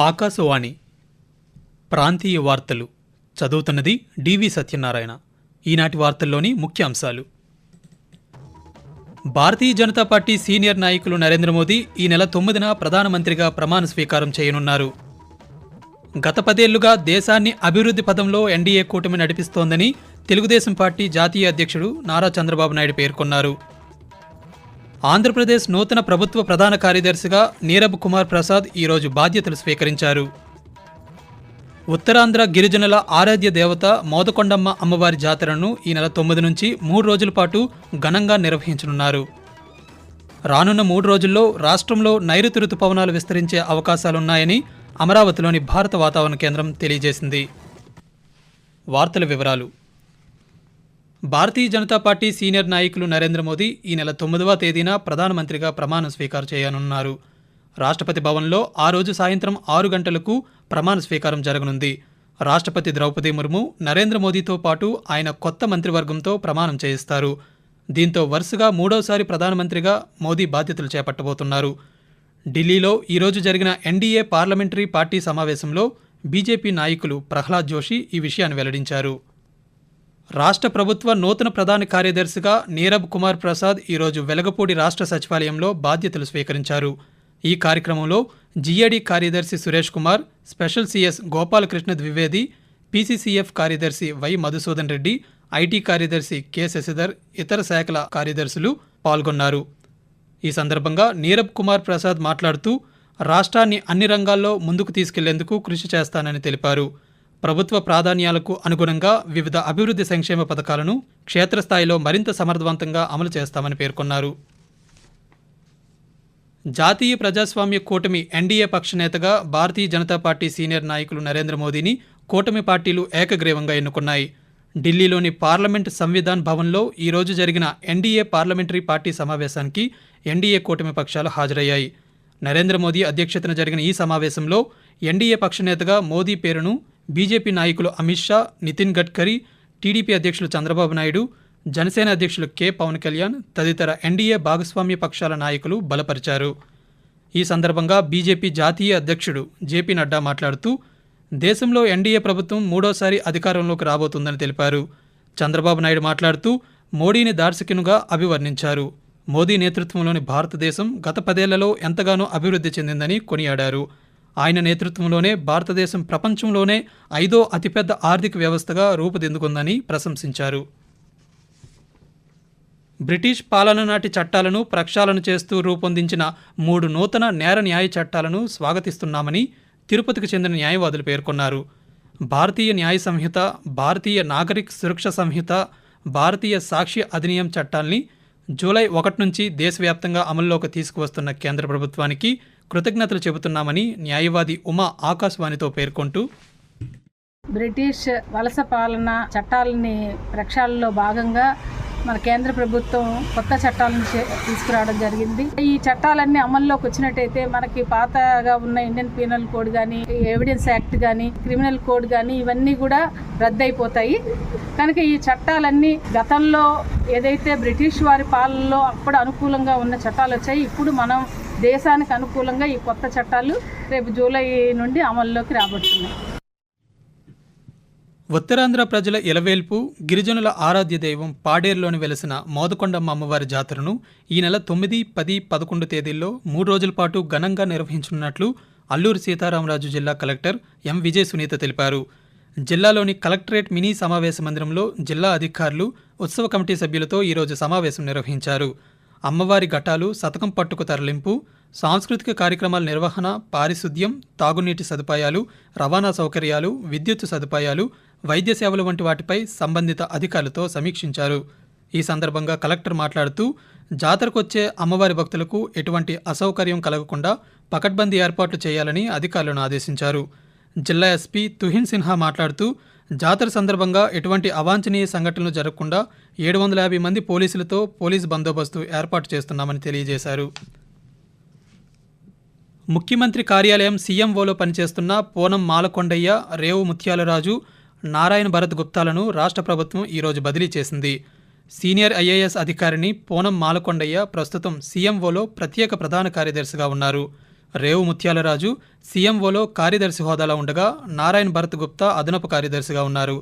ఆకాశవాణి ప్రాంతీయ వార్తలు చదువుతున్నది డివి సత్యనారాయణ. ఈనాటి వార్తల్లోని ముఖ్య అంశాలు భారతీయ జనతా పార్టీ సీనియర్ నాయకులు నరేంద్ర మోదీ ఈ నెల తొమ్మిదిన ప్రధానమంత్రిగా ప్రమాణ స్వీకారం చేయనున్నారు. గత పదేళ్ళుగా దేశాన్ని అభివృద్ధి పదంలో ఎన్డీఏ కూటమి నడిపిస్తోందని తెలుగుదేశం పార్టీ జాతీయ అధ్యక్షుడు నారా చంద్రబాబు నాయుడు పేర్కొన్నారు. ఆంధ్రప్రదేశ్ నూతన ప్రభుత్వ ప్రధాన కార్యదర్శిగా నీరబ్ కుమార్ ప్రసాద్ ఈరోజు బాధ్యతలు స్వీకరించారు. ఉత్తరాంధ్ర గిరిజనుల ఆరాధ్య దేవత మోదకొండమ్మ అమ్మవారి జాతరను ఈ నెల తొమ్మిది నుంచి మూడు రోజుల పాటు ఘనంగా నిర్వహించనున్నారు. రానున్న మూడు రోజుల్లో రాష్ట్రంలో నైరుతి రుతుపవనాలు విస్తరించే అవకాశాలున్నాయని అమరావతిలోని భారత వాతావరణ కేంద్రం తెలియజేసింది. వార్తల వివరాలు భారతీయ జనతా పార్టీ సీనియర్ నాయకులు నరేంద్ర మోదీ ఈ నెల తొమ్మిదవ తేదీన ప్రధానమంత్రిగా ప్రమాణ స్వీకారం చేయనున్నారు. రాష్ట్రపతి భవన్లో ఆ రోజు సాయంత్రం ఆరు గంటలకు ప్రమాణ స్వీకారం జరగనుంది. రాష్ట్రపతి ద్రౌపది ముర్ము నరేంద్ర మోదీతో పాటు ఆయన కొత్త మంత్రివర్గంతో ప్రమాణం చేయిస్తారు. దీంతో వరుసగా మూడోసారి ప్రధానమంత్రిగా మోదీ బాధ్యతలు చేపట్టబోతున్నారు. ఢిల్లీలో ఈరోజు జరిగిన ఎన్డీఏ పార్లమెంటరీ పార్టీ సమావేశంలో బీజేపీ నాయకులు ప్రహ్లాద్ జోషి ఈ విషయాన్ని వెల్లడించారు. రాష్ట్ర ప్రభుత్వ నూతన ప్రధాన కార్యదర్శిగా నీరబ్ కుమార్ ప్రసాద్ ఈరోజు వెలగపూడి రాష్ట్ర సచివాలయంలో బాధ్యతలు స్వీకరించారు. ఈ కార్యక్రమంలో జీఏడీ కార్యదర్శి Suresh Kumar special CS Gopalakrishna Dwivedi PCCF కార్యదర్శి వై మధుసూదన్ రెడ్డి ఐటీ కార్యదర్శి కె శశిధర్ ఇతర శాఖల కార్యదర్శులు పాల్గొన్నారు. ఈ సందర్భంగా నీరబ్ కుమార్ ప్రసాద్ మాట్లాడుతూ రాష్ట్రాన్ని అన్ని రంగాల్లో ముందుకు తీసుకెళ్ళేందుకు కృషి చేస్తానని తెలిపారు. ప్రభుత్వ ప్రాధాన్యాలకు అనుగుణంగా వివిధ అభివృద్ధి సంక్షేమ పథకాలను క్షేత్రస్థాయిలో మరింత సమర్థవంతంగా అమలు చేస్తామని పేర్కొన్నారు. జాతీయ ప్రజాస్వామ్య కూటమి ఎన్డీఏ పక్షనేతగా భారతీయ జనతా పార్టీ సీనియర్ నాయకులు నరేంద్ర మోదీని కూటమి పార్టీలు ఏకగ్రీవంగా ఎన్నుకున్నాయి. ఢిల్లీలోని పార్లమెంట్ సంవిధాన్ భవన్లో ఈరోజు జరిగిన ఎన్డీఏ పార్లమెంటరీ పార్టీ సమావేశానికి ఎన్డీఏ కూటమి పక్షాలు హాజరయ్యాయి. నరేంద్ర మోదీ అధ్యక్షతన జరిగిన ఈ సమావేశంలో ఎన్డీఏ పక్షనేతగా మోదీ పేరును బీజేపీ నాయకులు అమిత్ షా నితిన్ గడ్కరీ టీడీపీ అధ్యక్షులు చంద్రబాబు నాయుడు జనసేన అధ్యక్షులు కె. పవన్ కళ్యాణ్ తదితర ఎన్డీఏ భాగస్వామ్య పక్షాల నాయకులు బలపరిచారు. ఈ సందర్భంగా బీజేపీ జాతీయ అధ్యక్షుడు జేపీ నడ్డా మాట్లాడుతూ దేశంలో ఎన్డీఏ ప్రభుత్వం మూడోసారి అధికారంలోకి రాబోతుందని తెలిపారు. చంద్రబాబు నాయుడు మాట్లాడుతూ మోడీని దార్శకునుగా అభివర్ణించారు. మోదీ నేతృత్వంలోని భారతదేశం గత పదేళ్ళలో ఎంతగానో అభివృద్ధి చెందిందని కొనియాడారు. ఆయన నేతృత్వంలోనే భారతదేశం ప్రపంచంలోనే ఐదో అతిపెద్ద ఆర్థిక వ్యవస్థగా రూపుదిద్దుకుందని ప్రశంసించారు. బ్రిటిష్ పాలన నాటి చట్టాలను ప్రక్షాళన చేస్తూ రూపొందించిన మూడు నూతన నేర న్యాయ చట్టాలను స్వాగతిస్తున్నామని తిరుపతికి చెందిన న్యాయవాదులు పేర్కొన్నారు. భారతీయ న్యాయ సంహిత భారతీయ నాగరిక్ సురక్ష సంహిత భారతీయ సాక్షి అధినియం చట్టాల్ని జూలై ఒకటి నుంచి దేశవ్యాప్తంగా అమల్లోకి తీసుకువస్తున్న కేంద్ర ప్రభుత్వానికి కృతజ్ఞతలు చెబుతున్నామని న్యాయవాది ఉమా ఆకాశవాణితో పేర్కొంటూ బ్రిటిష్ వలస పాలన చట్టాలని ప్రక్షాళనలో భాగంగా మన కేంద్ర ప్రభుత్వం కొత్త చట్టాలను తీసుకురావడం జరిగింది. ఈ చట్టాలన్నీ అమల్లోకి వచ్చినట్టయితే మనకి పాతగా ఉన్న ఇండియన్ పీనల్ కోడ్ కానీ ఎవిడెన్స్ యాక్ట్ కానీ క్రిమినల్ కోడ్ కానీ ఇవన్నీ కూడా రద్దయిపోతాయి. కనుక ఈ చట్టాలన్నీ గతంలో ఏదైతే బ్రిటిష్ వారి పాలనలో అప్పుడు అనుకూలంగా ఉన్న చట్టాలు వచ్చాయి ఇప్పుడు మనం దేశానికి అనుకూలంగా ఈ కొత్త చట్టాలు రేపు జూలై నుండి అమల్లోకి రాబడుతున్నాయి. ఉత్తరాంధ్ర ప్రజల ఇలవేల్పు గిరిజనుల ఆరాధ్య దైవం పాడేరులోని వెలసిన మోదకొండమ్మ అమ్మవారి జాతరను ఈ నెల తొమ్మిది పది పదకొండు తేదీల్లో మూడు రోజుల పాటు ఘనంగా నిర్వహించనున్నట్లు అల్లూరి సీతారామరాజు జిల్లా కలెక్టర్ ఎం విజయ సునీత తెలిపారు. జిల్లాలోని కలెక్టరేట్ మినీ సమావేశ మందిరంలో జిల్లా అధికారులు ఉత్సవ కమిటీ సభ్యులతో ఈరోజు సమావేశం నిర్వహించారు. అమ్మవారి ఘటాలు శతకం పట్టుకు తరలింపు సాంస్కృతిక కార్యక్రమాల నిర్వహణ పారిశుద్ధ్యం తాగునీటి సదుపాయాలు రవాణా సౌకర్యాలు విద్యుత్ సదుపాయాలు వైద్య సేవలు వంటి వాటిపై సంబంధిత అధికారులతో సమీక్షించారు. ఈ సందర్భంగా కలెక్టర్ మాట్లాడుతూ జాతరకొచ్చే అమ్మవారి భక్తులకు ఎటువంటి అసౌకర్యం కలగకుండా పకడ్బందీ ఏర్పాట్లు చేయాలని అధికారులను ఆదేశించారు. జిల్లా ఎస్పీ తుహిన్ సిన్హా మాట్లాడుతూ జాతర సందర్భంగా ఎటువంటి అవాంఛనీయ సంఘటనలు జరగకుండా ఏడు వందల యాభై మంది పోలీసులతో పోలీస్ బందోబస్తు ఏర్పాటు చేస్తున్నామని తెలియజేశారు. ముఖ్యమంత్రి కార్యాలయం సీఎంఓలో పనిచేస్తున్న పూనం మాలకొండయ్య రేవు ముత్యాలరాజు నారాయణ భరత్ గుప్తాలను రాష్ట్ర ప్రభుత్వం ఈరోజు బదిలీ చేసింది. సీనియర్ ఐఏఎస్ అధికారిని పూనం మాలకొండయ్య ప్రస్తుతం సీఎంఓలో ప్రత్యేక ప్రధాన కార్యదర్శిగా ఉన్నారు. రేవు ముత్యాలరాజు సీఎంఓలో కార్యదర్శి హోదాలో ఉండగా నారాయణ్ భరత్ గుప్తా అదనపు కార్యదర్శిగా ఉన్నారు.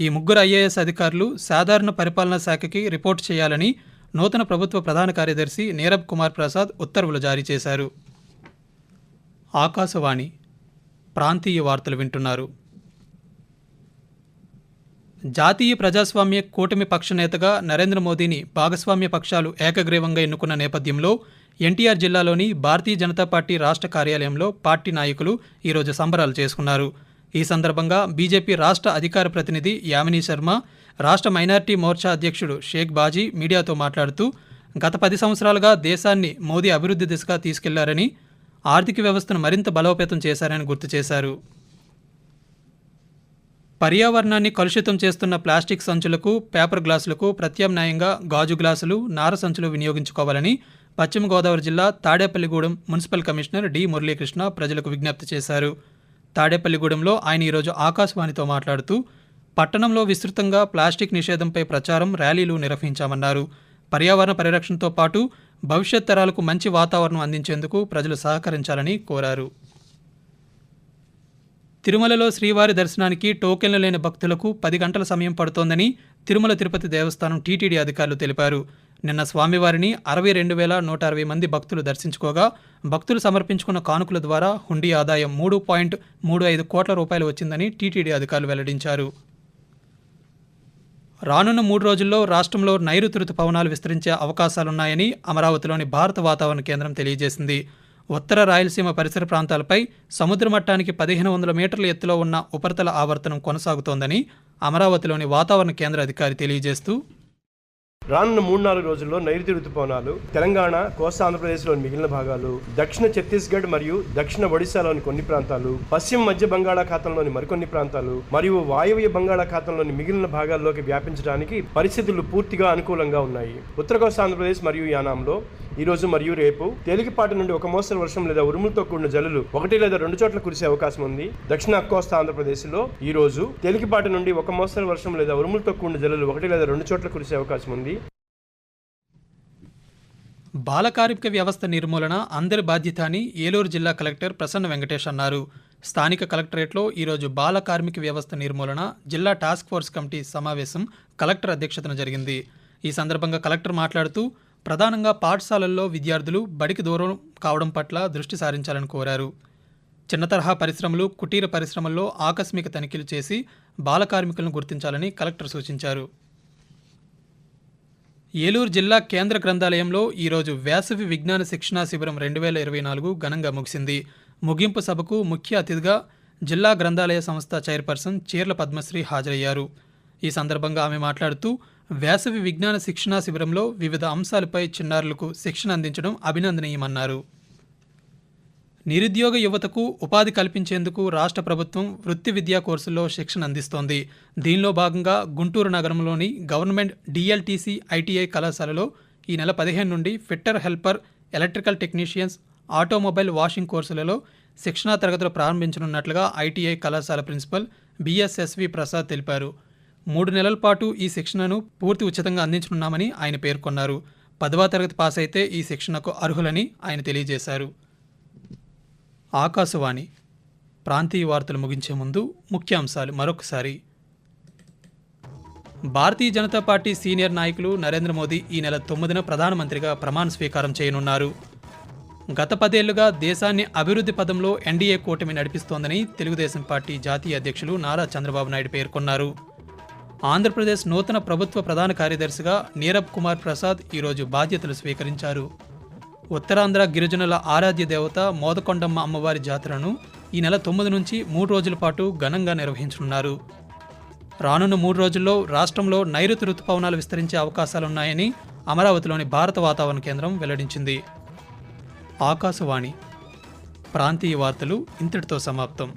ఈ ముగ్గురు ఐఏఎస్ అధికారులు సాధారణ పరిపాలనా శాఖకి రిపోర్ట్ చేయాలని నూతన ప్రభుత్వ ప్రధాన కార్యదర్శి నీరబ్ కుమార్ ప్రసాద్ ఉత్తర్వులు జారీ చేశారు. ఆకాశవాణి ప్రాంతీయ వార్తలు వింటున్నారు. జాతీయ ప్రజాస్వామ్య కూటమి పక్ష నేతగా నరేంద్ర మోదీని భాగస్వామ్య పక్షాలు ఏకగ్రీవంగా ఎన్నుకున్న నేపథ్యంలో ఎన్టీఆర్ జిల్లాలోని భారతీయ జనతా పార్టీ రాష్ట్ర కార్యాలయంలో పార్టీ నాయకులు ఈరోజు సంబరాలు చేసుకున్నారు. ఈ సందర్భంగా బీజేపీ రాష్ట్ర అధికార ప్రతినిధి యామిని శర్మ రాష్ట్ర మైనార్టీ మోర్చా అధ్యక్షుడు షేక్ బాజీ మీడియాతో మాట్లాడుతూ గత పది సంవత్సరాలుగా దేశాన్ని మోదీ అభివృద్ధి దిశగా తీసుకెళ్ళారని ఆర్థిక వ్యవస్థను మరింత బలోపేతం చేశారని గుర్తు చేశారు. పర్యావరణాన్ని కలుషితం చేస్తున్న ప్లాస్టిక్ సంచులకు పేపర్ గ్లాసులకు ప్రత్యామ్నాయంగా గాజు గ్లాసులు నార సంచులు వినియోగించుకోవాలని పశ్చిమ గోదావరి జిల్లా Tadepalligudem municipal commissioner D Muralikrishna ప్రజలకు విజ్ఞప్తి చేశారు. తాడేపల్లిగూడెంలో ఆయన ఈరోజు ఆకాశవాణితో మాట్లాడుతూ పట్టణంలో విస్తృతంగా ప్లాస్టిక్ నిషేధంపై ప్రచారం ర్యాలీలు నిర్వహించామన్నారు. పర్యావరణ పరిరక్షణతో పాటు భవిష్యత్ తరాలకు మంచి వాతావరణం అందించేందుకు ప్రజలు సహకరించాలని కోరారు. తిరుమలలో శ్రీవారి దర్శనానికి టోకెన్లు లేని భక్తులకు పది గంటల సమయం పడుతోందని తిరుమల తిరుపతి దేవస్థానం టీటీడీ అధికారులు తెలిపారు. నిన్న స్వామివారిని అరవై రెండు వేల నూట అరవై మంది భక్తులు దర్శించుకోగా భక్తులు సమర్పించుకున్న కానుకల ద్వారా హుండీ ఆదాయం మూడు పాయింట్ మూడు ఐదు కోట్ల రూపాయలు వచ్చిందని టీటీడీ అధికారులు వెల్లడించారు. రానున్న మూడు రోజుల్లో రాష్ట్రంలో నైరుతి రుతుపవనాలు విస్తరించే అవకాశాలున్నాయని అమరావతిలోని భారత వాతావరణ కేంద్రం తెలియజేసింది. ఉత్తర రాయలసీమ పరిసర ప్రాంతాలపై సముద్ర మట్టానికి పదిహేను వందల మీటర్ల ఎత్తులో ఉన్న ఉపరితల ఆవర్తనం కొనసాగుతోందని అమరావతిలోని వాతావరణ కేంద్ర అధికారి తెలియజేస్తూ రానున్న మూడు నాలుగు రోజుల్లో నైరుతి రుతుపవనాలు తెలంగాణ కోస్తా ఆంధ్రప్రదేశ్లోని మిగిలిన భాగాలు దక్షిణ ఛత్తీస్గఢ్ మరియు దక్షిణ ఒడిశాలోని కొన్ని ప్రాంతాలు పశ్చిమ మధ్య బంగాళాఖాతంలోని మరికొన్ని ప్రాంతాలు మరియు వాయువ్య బంగాళాఖాతంలోని మిగిలిన భాగాల్లోకి వ్యాపించడానికి పరిస్థితులు పూర్తిగా అనుకూలంగా ఉన్నాయి. ఉత్తర కోస్తా ఆంధ్రప్రదేశ్ మరియు యానాంలో ఈ రోజు మరియు రేపు తేలికపాటి నుండి ఒక మోస్తరు వర్షం లేదా ఉరుములతో కూడిన జల్లులు ఒకటి లేదా రెండు చోట్ల కురిసే అవకాశం ఉంది. దక్షిణ కోస్తా ఆంధ్రప్రదేశ్లో ఈ రోజు తేలికపాటి నుండి ఒక మోస్తరు వర్షం లేదా ఉరుములతో కూడిన జల్లులు ఒకటి లేదా రెండు చోట్ల కురిసే అవకాశం ఉంది. బాల కార్మిక వ్యవస్థ నిర్మూలన అందరి బాధ్యత అని ఏలూరు జిల్లా కలెక్టర్ ప్రసన్న వెంకటేష్ అన్నారు. స్థానిక కలెక్టరేట్లో ఈరోజు బాల కార్మిక వ్యవస్థ నిర్మూలన జిల్లా టాస్క్ ఫోర్స్ కమిటీ సమావేశం కలెక్టర్ అధ్యక్షతన జరిగింది. ఈ సందర్భంగా కలెక్టర్ మాట్లాడుతూ ప్రధానంగా పాఠశాలల్లో విద్యార్థులు బడికి దూరం కావడం పట్ల దృష్టి సారించాలని కోరారు. చిన్న తరహా పరిశ్రమలు కుటీర పరిశ్రమల్లో ఆకస్మిక తనిఖీలు చేసి బాల కార్మికులను గుర్తించాలని కలెక్టర్ సూచించారు. ఏలూరు జిల్లా కేంద్ర గ్రంథాలయంలో ఈరోజు వేసవి విజ్ఞాన శిక్షణా శిబిరం రెండు వేల ఇరవై నాలుగు ఘనంగా ముగిసింది. ముగింపు సభకు ముఖ్య అతిథిగా జిల్లా గ్రంథాలయ సంస్థ చైర్పర్సన్ చీర్ల పద్మశ్రీ హాజరయ్యారు. ఈ సందర్భంగా ఆమె మాట్లాడుతూ వేసవి విజ్ఞాన శిక్షణా శిబిరంలో వివిధ అంశాలపై చిన్నారులకు శిక్షణ అందించడం అభినందనీయమన్నారు. నిరుద్యోగ యువతకు ఉపాధి కల్పించేందుకు రాష్ట్ర ప్రభుత్వం వృత్తి విద్యా కోర్సుల్లో శిక్షణ అందిస్తోంది. దీనిలో భాగంగా గుంటూరు నగరంలోని గవర్నమెంట్ డిఎల్టీసీ ఐటీఐ కళాశాలలో ఈ నెల పదిహేను నుండి fitter helper electrical technicians automobile washing కోర్సులలో శిక్షణా తరగతులు ప్రారంభించనున్నట్లుగా ఐటీఐ కళాశాల ప్రిన్సిపల్ బిఎస్ఎస్వి ప్రసాద్ తెలిపారు. మూడు నెలల పాటు ఈ శిక్షణను పూర్తి ఉచితంగా అందించనున్నామని ఆయన పేర్కొన్నారు. పదవ తరగతి పాస్ అయితే ఈ శిక్షణకు అర్హులని ఆయన తెలియజేశారు. ఆకాశవాణి. ప్రాంతీయ వార్తలు ముగించే ముందు ముఖ్యాంశాలు మరొకసారి. భారతీయ జనతా పార్టీ సీనియర్ నాయకులు నరేంద్ర మోదీ ఈ నెల తొమ్మిదిన ప్రధానమంత్రిగా ప్రమాణ స్వీకారం చేయనున్నారు. గత పదేళ్ళుగా దేశాన్ని అభివృద్ధి పదంలో ఎన్డీఏ కూటమి నడిపిస్తోందని తెలుగుదేశం పార్టీ జాతీయ అధ్యక్షులు నారా చంద్రబాబు నాయుడు పేర్కొన్నారు. ఆంధ్రప్రదేశ్ నూతన ప్రభుత్వ ప్రధాన కార్యదర్శిగా నీరబ్ కుమార్ ప్రసాద్ ఈరోజు బాధ్యతలు స్వీకరించారు. ఉత్తరాంధ్ర గిరిజనుల ఆరాధ్య దేవత మోదకొండమ్మ అమ్మవారి జాతరను ఈ నెల తొమ్మిది నుంచి మూడు రోజుల పాటు ఘనంగా నిర్వహించనున్నారు. రానున్న మూడు రోజుల్లో రాష్ట్రంలో నైరుతి రుతుపవనాలు విస్తరించే అవకాశాలున్నాయని అమరావతిలోని భారత వాతావరణ కేంద్రం వెల్లడించింది. ఆకాశవాణి. ప్రాంతీయ వార్తలు ఇంతటితో సమాప్తం.